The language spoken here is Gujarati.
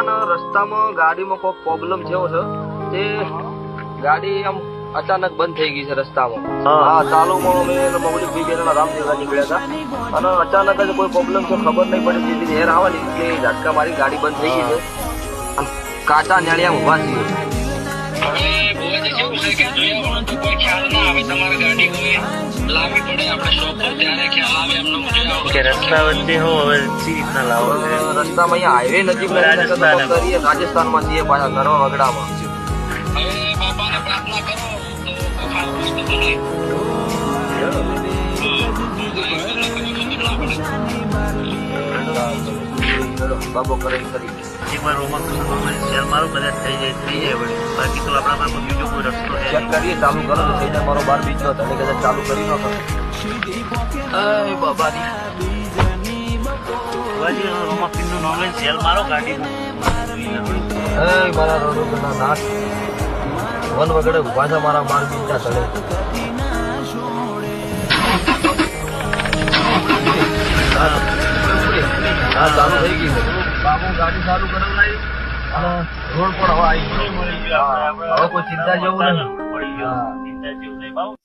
રસ્તામાં ગાડીમાં કોઈ પ્રોબ્લેમ થયો છે તે ગાડી આમ અચાનક બંધ થઈ ગઈ છે રસ્તામાં. હા. ચાલુમાં અમે મૌલિક ભાઈ રામદેવરા નીકળ્યા હતા. અને અચાનક જ કોઈ પ્રોબ્લેમ છે ખબર નહીં પડી જેથી હેર આવવાની એટલે ઝાટકા મારી ગાડી બંધ થઈ ગઈ છે. કાચા ન્યાળિયા ઊભા છીએ. હવે ભુવાજી કેવું છે કે જોયા વગર તો કોઈ ખ્યાલ ના આવે તમારે ગાડી કોઈ લાવવી પડે આપણે શોપ પર ત્યારે ખ્યાલ આવે એમને હું જોયા વગર કે રસ્તા વચ્ચે હું હવે સી રીતના લાવો છે. હવે રસ્તામાં અહીંયા હાઈવે નજીક નથી રાજસ્થાન એમ. કરીએ રાજસ્થાનમાં છીએ પાછા નરવા વગડામાં હવે બાપાને પ્રાર્થના કરો તો કોઈ ખાસ વસ્તુ નહીં. બાબો કરે ઈ કરી. એકવાર રોમક શેર મારો કદાચ થઈ જાય થઈ જાય વળી બાકી તો આપણા પાસે ચેક કરીએ ચાલુ કરો તો થઈ જાય મારો બાર બીજ નો તને કદાચ ચાલુ કરી નાખો બાબાની બાજી મારો રોડના નાશ. વન વગડે ઊભા છે મારા બાર તળે. હા ચાલુ થઈ ગઈ બાબુ ગાડી ચાલુ કરાવડાવી. અને રોડ પર હવા આવી. હવે કોઈ ચિંતા જેવું નહીં પડી ગયો ચિંતા જેવું નહીં બાબુ